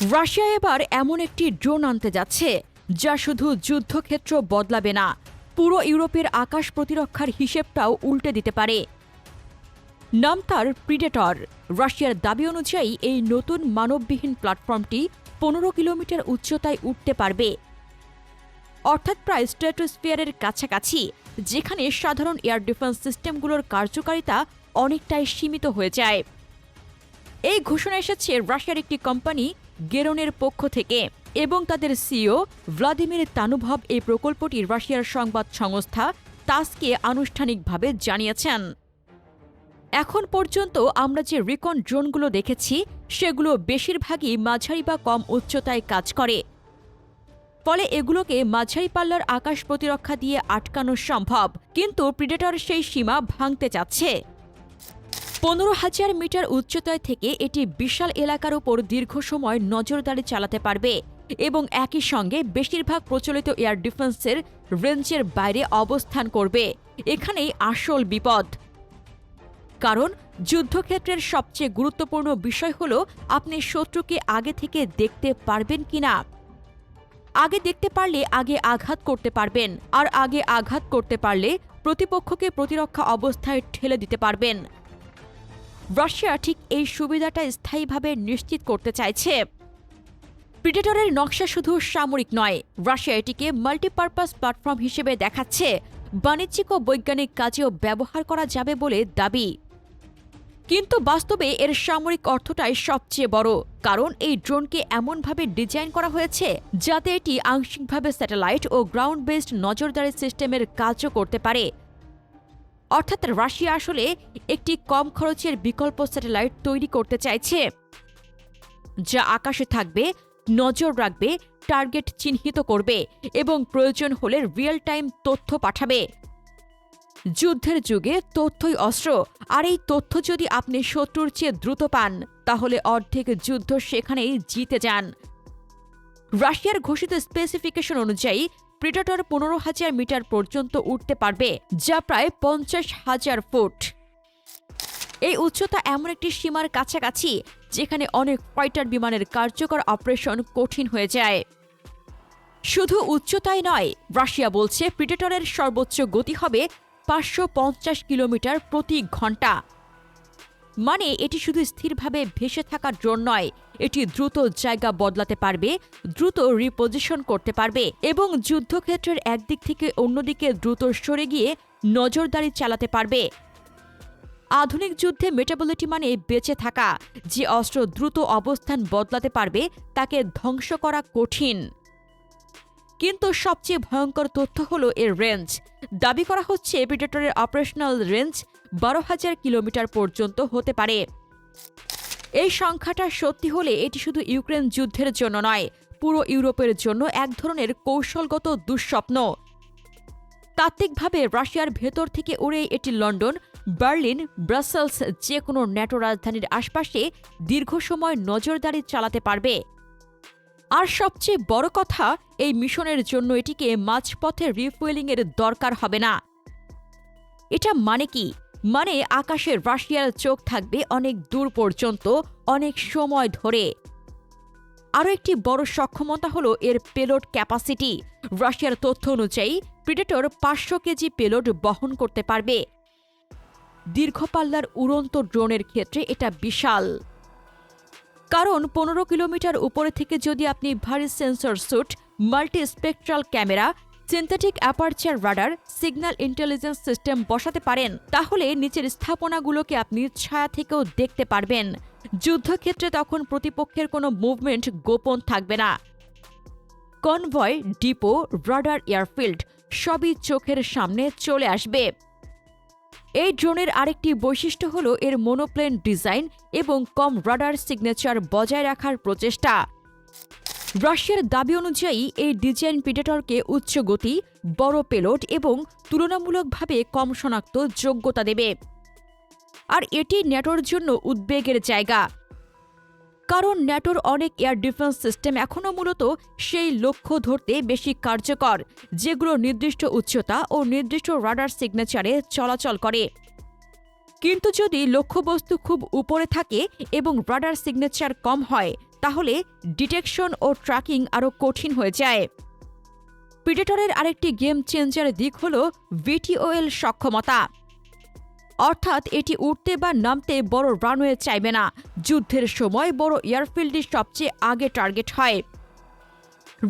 Russia এবার এমন একটি ড্রোন আনতে যাচ্ছে, যা শুধু যুদ্ধক্ষেত্র বদলাবে না, পুরো ইউরোপের আকাশ প্রতিরক্ষার হিসেবটাও উল্টে দিতে পারে। নাম তার প্রিডেটর রাশিয়ার দাবি অনুযায়ী এই নতুন মানববিহীন প্ল্যাটফর্মটি পনেরো কিলোমিটার উচ্চতায় উঠতে পারবে। অর্থাৎ প্রায় স্ট্র্যাটোস্ফিয়ারের কাছাকাছি, যেখানে সাধারণ এয়ার ডিফেন্স সিস্টেমগুলোর কার্যকারিতা অনেকটাই সীমিত হয়ে যায়। এই ঘোষণা এসেছে রাশিয়ার একটি কোম্পানি গেরনের পক্ষ থেকে এবং তাদের সিও ভ্লাদিমির তানুভব এই প্রকল্পটি রাশিয়ার সংবাদ সংস্থা তাসকে আনুষ্ঠানিকভাবে জানিয়েছেন। এখন পর্যন্ত আমরা যে রিকন ড্রোনগুলো দেখেছি, সেগুলো বেশিরভাগই মাঝারি বা কম উচ্চতায় কাজ করে। ফলে এগুলোকে মাঝারি পাল্লার আকাশ প্রতিরক্ষা দিয়ে আটকানো সম্ভব, কিন্তু প্রিডেটর সেই সীমা ভাঙতে চাচ্ছে। পনেরো হাজার মিটার উচ্চতায় থেকে এটি বিশাল এলাকার উপর দীর্ঘ সময় নজরদারি চালাতে পারবে এবং একই সঙ্গে বেশিরভাগ প্রচলিত এয়ার ডিফেন্সের রেঞ্জের বাইরে অবস্থান করবে। এখানেই আসল বিপদ। কারণ যুদ্ধক্ষেত্রের সবচেয়ে গুরুত্বপূর্ণ বিষয় হল, আপনি শত্রুকে আগে থেকে দেখতে পারবেন কিনা? আগে দেখতে পারলে আগে আঘাত করতে পারবেন, আর আগে আঘাত করতে পারলে প্রতিপক্ষকে প্রতিরক্ষা অবস্থায় ঠেলে দিতে পারবেন। রাশিয়া ঠিক এই সুবিধাটা স্থায়ীভাবে নিশ্চিত করতে চাইছে। প্রিডেটরের নকশা শুধু সামরিক নয়, রাশিয়া এটিকে মাল্টিপারপাস প্ল্যাটফর্ম হিসেবে দেখাচ্ছে। বাণিজ্যিক ও বৈজ্ঞানিক কাজেও ব্যবহার করা যাবে বলে দাবি। কিন্তু বাস্তবে এর সামরিক অর্থটাই সবচেয়ে বড়, কারণ এই ড্রোনকে এমনভাবে ডিজাইন করা হয়েছে যাতে এটি আংশিকভাবে স্যাটেলাইট ও গ্রাউন্ড বেসড নজরদারি সিস্টেমের কাজও করতে পারে। অর্থাৎ রাশিয়া আসলে একটি কম খরচের বিকল্প স্যাটেলাইট তৈরি করতে চাইছে, যা আকাশে থাকবে, নজর রাখবে, টার্গেট চিহ্নিত করবে এবং প্রয়োজন হলে রিয়েল টাইম তথ্য পাঠাবে। যুদ্ধের যুগে তথ্যই অস্ত্র, আর এই তথ্য যদি আপনি শত্রুর চেয়ে দ্রুত পান, তাহলে অর্ধেক যুদ্ধ সেখানেই জিতে যান। রাশিয়ার ঘোষিত স্পেসিফিকেশন অনুযায়ী প্রিডেটর পনেরো হাজার মিটার পর্যন্ত উঠতে পারবে, যা প্রায় পঞ্চাশ হাজার ফুট। এই উচ্চতা এমন একটি সীমার কাছাকাছি, যেখানে অনেক ফাইটার বিমানের কার্যকর অপারেশন কঠিন হয়ে যায়। শুধু উচ্চতাই নয়, রাশিয়া বলছে প্রিডেটরের সর্বোচ্চ গতি হবে পাঁচশো পঞ্চাশ কিলোমিটার প্রতি ঘণ্টা। মানে এটি শুধু স্থিরভাবে ভেসে থাকার ড্রোন নয়, এটি দ্রুত জায়গা বদলাতে পারবে, দ্রুত রিপোজিশন করতে পারবে এবং যুদ্ধক্ষেত্রের একদিক থেকে অন্যদিকে দ্রুত সরে গিয়ে নজরদারি চালাতে পারবে। আধুনিক যুদ্ধে মেটাবলিটি মানে বেঁচে থাকা, যে অস্ত্র দ্রুত অবস্থান বদলাতে পারবে, তাকে ধ্বংস করা কঠিন। কিন্তু সবচেয়ে ভয়ঙ্কর তথ্য হল এর রেঞ্জ দাবি করা হচ্ছে প্রিডেটরের অপারেশনাল রেঞ্জ বারো হাজার কিলোমিটার পর্যন্ত হতে পারে। এই সংখ্যাটা সত্যি হলে এটি শুধু ইউক্রেন যুদ্ধের জন্য নয়, পুরো ইউরোপের জন্য এক ধরনের কৌশলগত দুঃস্বপ্ন। তাত্ত্বিকভাবে রাশিয়ার ভেতর থেকে উড়ে এটি লন্ডন, বার্লিন, ব্রাসেলস যে কোনো ন্যাটো রাজধানীর আশপাশে দীর্ঘ সময় নজরদারি চালাতে পারবে। আর সবচেয়ে বড় কথা, এই মিশনের জন্য এটিকে মাঝপথে রিফুয়েলিংয়ের দরকার হবে না। এটা মানে কি? মানে আকাশে রাশিয়ার চোখ থাকবে অনেক দূর পর্যন্ত, অনেক সময় ধরে। আরও একটি বড় সক্ষমতা হল এর পেলোড ক্যাপাসিটি। রাশিয়ার তথ্য অনুযায়ী, প্রিডেটর পাঁচশো কেজি পেলোড বহন করতে পারবে। দীর্ঘপাল্লার উড়ন্ত ড্রোনের ক্ষেত্রে এটা বিশাল। কারণ পনেরো কিলোমিটার উপরে থেকে যদি আপনি ভারী sensor suite multi spectral camera, synthetic aperture radar, signal intelligence system বসাতে পারেন, তাহলে নিচের স্থাপনাগুলোকে আপনি ছায়া থেকেও দেখতে পারবেন। যুদ্ধক্ষেত্রে তখন প্রতিপক্ষের কোনো মুভমেন্ট গোপন থাকবে না। কনভয়, ডিপো, রাডার এয়ারফিল্ড সবই চোখের সামনে চলে আসবে। এই ড্রোনের আরেকটি বৈশিষ্ট্য হল এর মনোপ্লেন ডিজাইন এবং কম রাডার সিগনেচার বজায় রাখার প্রচেষ্টা। রাশিয়ার দাবি অনুযায়ী, এই ডিজাইন পিডেটরকে উচ্চ গতি, বড় পেলোড এবং তুলনামূলকভাবে কম শনাক্ত যোগ্যতা দেবে। আর এটি ন্যাটোর জন্য উদ্বেগের জায়গা। কারণ ন্যাটোর অনেক এয়ার ডিফেন্স সিস্টেম এখনও মূলত সেই লক্ষ্য ধরতে বেশি কার্যকর, যেগুলো নির্দিষ্ট উচ্চতা ও নির্দিষ্ট রাডার সিগনেচারে চলাচল করে। কিন্তু যদি লক্ষ্যবস্তু খুব উপরে থাকে এবং রাডার সিগনেচার কম হয়, তাহলে ডিটেকশন ও ট্র্যাকিং আরও কঠিন হয়ে যায়। প্রিডেটরের আরেকটি গেম চেঞ্জার দিক হল ভিটিওএল সক্ষমতা। অর্থাৎ এটি উঠতে বা নামতে বড় রানওয়ে চাইবে না। যুদ্ধের সময় বড় এয়ারফিল্ডই সবচেয়ে আগে টার্গেট হয়।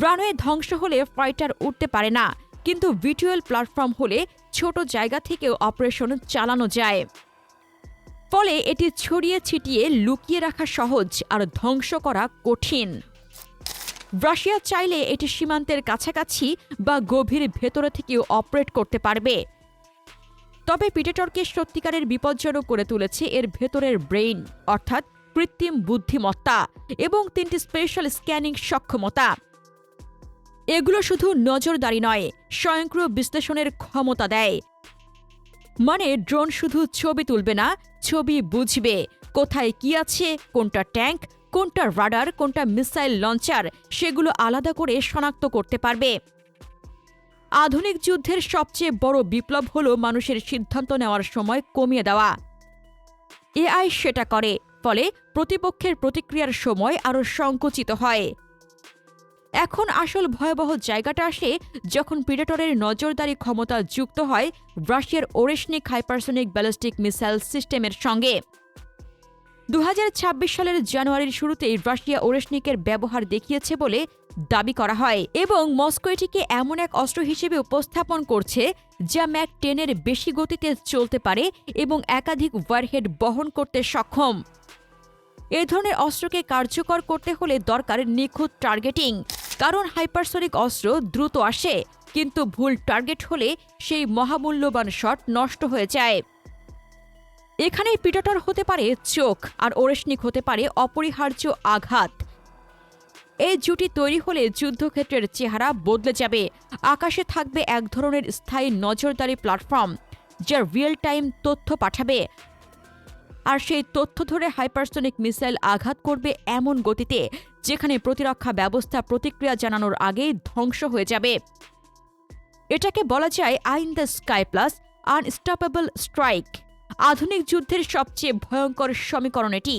রানওয়ে ধ্বংস হলে ফাইটার উঠতে পারে না, কিন্তু ভিটুয়াল প্ল্যাটফর্ম হলে ছোট জায়গা থেকেও অপারেশন চালানো যায়। ফলে এটি ছড়িয়ে ছিটিয়ে লুকিয়ে রাখা সহজ আর ধ্বংস করা কঠিন। রাশিয়া চাইলে এটি সীমান্তের কাছাকাছি বা গভীর ভেতরে থেকেও অপারেট করতে পারবে। তবে পিটেটরকে সত্যিকারের বিপজ্জনক করে তুলেছে এর ভেতরের ব্রেইন, অর্থাৎ কৃত্রিম বুদ্ধিমত্তা এবং তিনটি স্পেশাল স্ক্যানিং সক্ষমতা। এগুলো শুধু নজরদারি নয়, স্বয়ংক্রিয় বিশ্লেষণের ক্ষমতা দেয়। মানে ড্রোন শুধু ছবি তুলবে না, ছবি বুঝবে কোথায় কি আছে, কোনটা ট্যাঙ্ক, কোনটা রাডার, কোনটা মিসাইল লঞ্চার, সেগুলো আলাদা করে শনাক্ত করতে পারবে। আধুনিক যুদ্ধের সবচেয়ে বড় বিপ্লব হল মানুষের সিদ্ধান্ত নেওয়ার সময় কমিয়ে দেওয়া। এআই সেটা করে, ফলে প্রতিপক্ষের প্রতিক্রিয়ার সময় আরও সংকুচিত হয়। এখন আসল ভয়াবহ জায়গাটা আসে যখন প্রিডেটরের নজরদারি ক্ষমতা যুক্ত হয় রাশিয়ার ওরেশনিক হাইপারসনিক ব্যালিস্টিক মিসাইল সিস্টেমের সঙ্গে। দু হাজার ছাব্বিশ সালের জানুয়ারির শুরুতেই রাশিয়া ওরেশনিকের ব্যবহার দেখিয়েছে বলে দাবি করা হয় এবং মস্কো এটিকে এমন এক অস্ত্র হিসেবে উপস্থাপন করছে যা ম্যাক টেনের বেশি গতিতে চলতে পারে এবং একাধিক ওয়ারহেড বহন করতে সক্ষম। এ ধরনের অস্ত্রকে কার্যকর করতে হলে দরকার নিখুঁত টার্গেটিং, কারণ হাইপারসনিক অস্ত্র দ্রুত আসে, কিন্তু ভুল টার্গেট হলে সেই মহামূল্যবান শট নষ্ট হয়ে যায়। এখানেই পিটাটর হতে পারে চোখ, আর ওরেশনিক হতে পারে অপরিহার্য আঘাত। এই জুটি তৈরি হলে যুদ্ধক্ষেত্রের চেহারা বদলে যাবে। আকাশে থাকবে এক ধরনের স্থায়ী নজরদারি প্ল্যাটফর্ম, যা রিয়েল টাইম তথ্য পাঠাবে। আর সেই তথ্য ধরে হাইপারসনিক মিসাইল আঘাত করবে এমন গতিতে, যেখানে প্রতিরক্ষা ব্যবস্থা প্রতিক্রিয়া জানানোর আগেই ধ্বংস হয়ে যাবে। এটাকে বলা যায় eye in the sky plus unstoppable strike. আধুনিক যুদ্ধের সবচেয়ে ভয়ঙ্কর সমীকরণ এটি।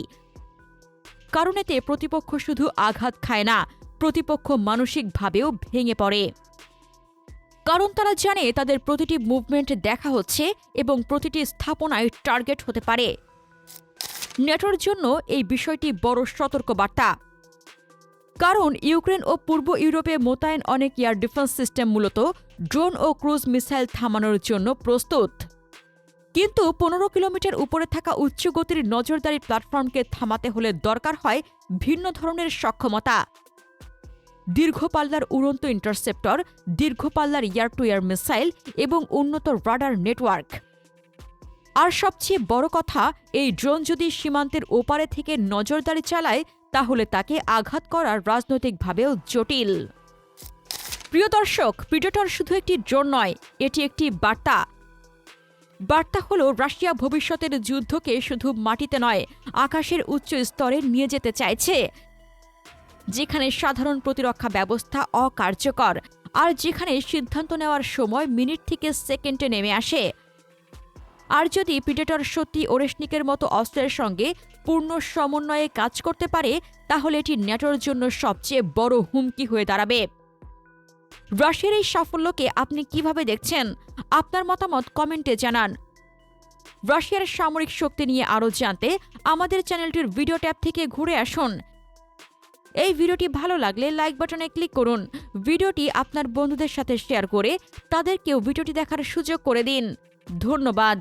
কারণ এতে প্রতিপক্ষ শুধু আঘাত খায় না, প্রতিপক্ষ মানসিকভাবেও ভেঙে পড়ে। কারণ তারা জানে তাদের প্রতিটি মুভমেন্ট দেখা হচ্ছে এবং প্রতিটি স্থাপনায় টার্গেট হতে পারে। নেটোর জন্য এই বিষয়টি বড় সতর্কবার্তা। কারণ ইউক্রেন ও পূর্ব ইউরোপে মোতায়েন অনেক এয়ার ডিফেন্স সিস্টেম মূলত ড্রোন ও ক্রুজ মিসাইল থামানোর জন্য প্রস্তুত। কিন্তু পনেরো কিলোমিটার উপরে থাকা উচ্চ গতির নজরদারি প্ল্যাটফর্মকে থামাতে হলে দরকার হয় ভিন্ন ধরনের সক্ষমতা। দীর্ঘ পাল্লার উড়ন্ত ইন্টারসেপ্টর, দীর্ঘ পাল্লার এয়ার টু ইয়ার মিসাইল এবং উন্নত রাডার নেটওয়ার্ক। আর সবচেয়ে বড় কথা, এই ড্রোন যদি সীমান্তের ওপারে থেকে নজরদারি চালায়, তাহলে তাকে আঘাত করার রাজনৈতিকভাবেও জটিল। প্রিয় দর্শক প্রিডেটর শুধু একটি ড্রোন নয়, এটি একটি বার্তা। বার্তা হলো, রাশিয়া ভবিষ্যতের যুদ্ধকে শুধু মাটিতে নয়, আকাশের উচ্চ স্তরে নিয়ে যেতে চাইছে, যেখানে সাধারণ প্রতিরক্ষা ব্যবস্থা অকার্যকর, আর যেখানে সিদ্ধান্ত নেওয়ার সময় মিনিট থেকে সেকেন্ডে নেমে আসে। আর যদি পিডেটর সত্যি ওরেশনিকের মতো অস্ত্রের সঙ্গে পূর্ণ সমন্বয়ে কাজ করতে পারে, তাহলে এটি ন্যাটোর জন্য সবচেয়ে বড় হুমকি হয়ে দাঁড়াবে। রাশিয়ার এই সাফল্যকে আপনি কীভাবে দেখছেন? আপনার মতামত কমেন্টে জানান। রাশিয়ার সামরিক শক্তি নিয়ে আরও জানতে আমাদের চ্যানেলটির ভিডিও ট্যাব থেকে ঘুরে আসুন। এই ভিডিওটি ভালো লাগলে লাইক বাটনে ক্লিক করুন। ভিডিওটি আপনার বন্ধুদের সাথে শেয়ার করে তাদেরকেও ভিডিওটি দেখার সুযোগ করে দিন। ধন্যবাদ।